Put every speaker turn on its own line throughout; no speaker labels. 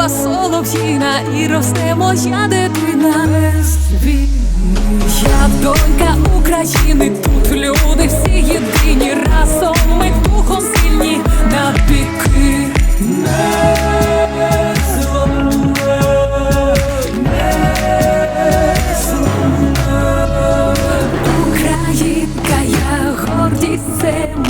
неба солов'їна і росте моя дитина. Я донька України, тут люди всі єдині, разом ми духом сильні на піки. Українка, я це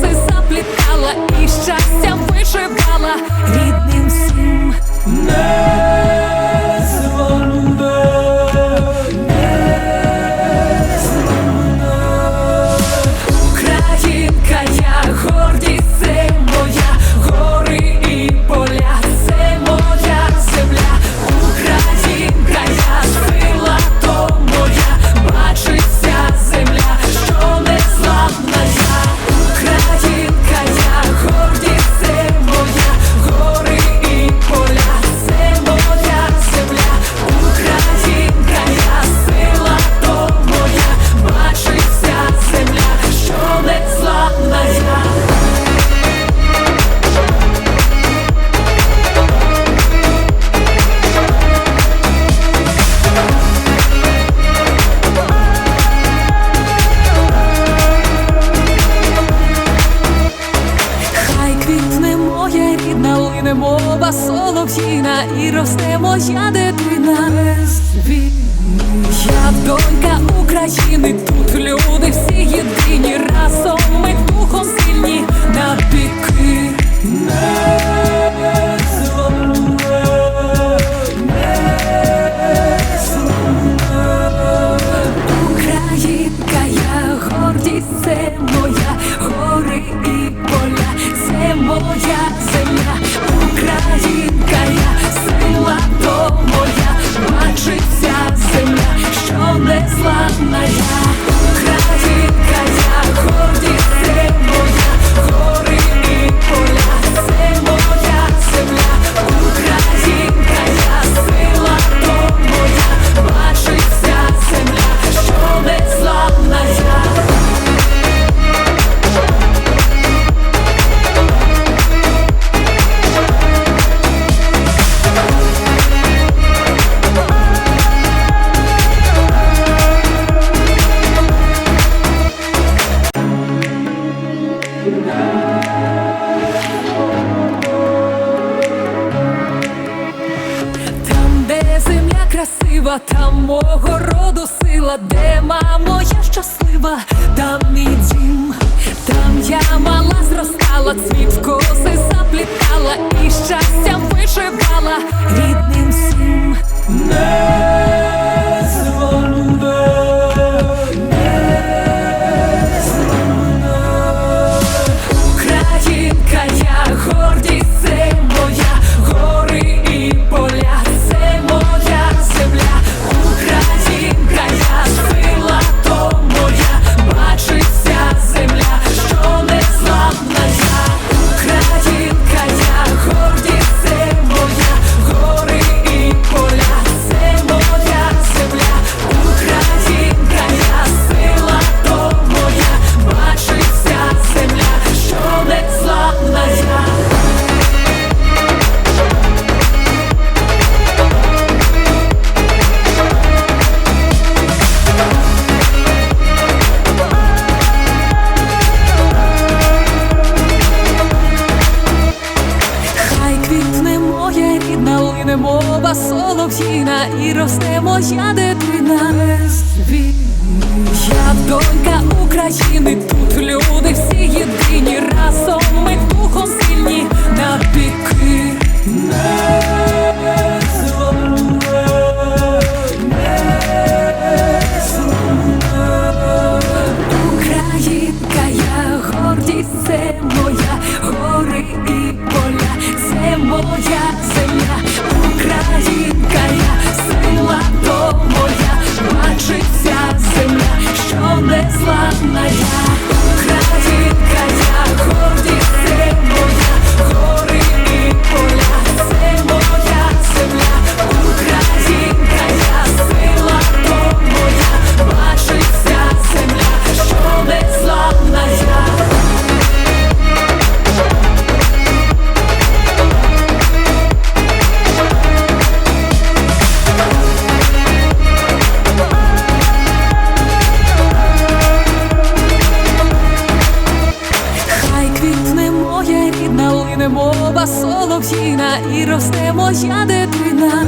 голова солов'їна і росте моя дитина. Я донька України, тут люди всі єдині разом ми духом сильні на піки. Мого роду сила, де мамо, я щаслива, там мій дім, там я мала зростала, цвіт в коси заплітала і щастям вишивала рідним всім. Українка, солов'їна і росте моя дитина. Я донька України, тут люди всі єдині, разом ми духом сильні навіки. Українка, я гордість, мова солов'їна і росте моя дитина.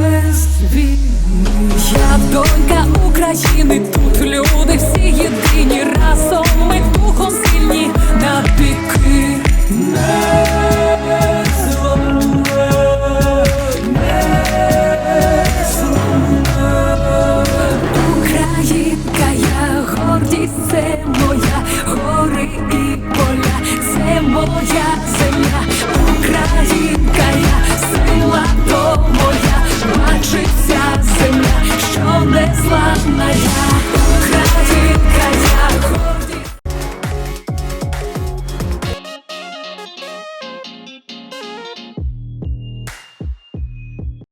Я донька України, тут люди всі єдині, разом ми духом сильні навіки. Українка,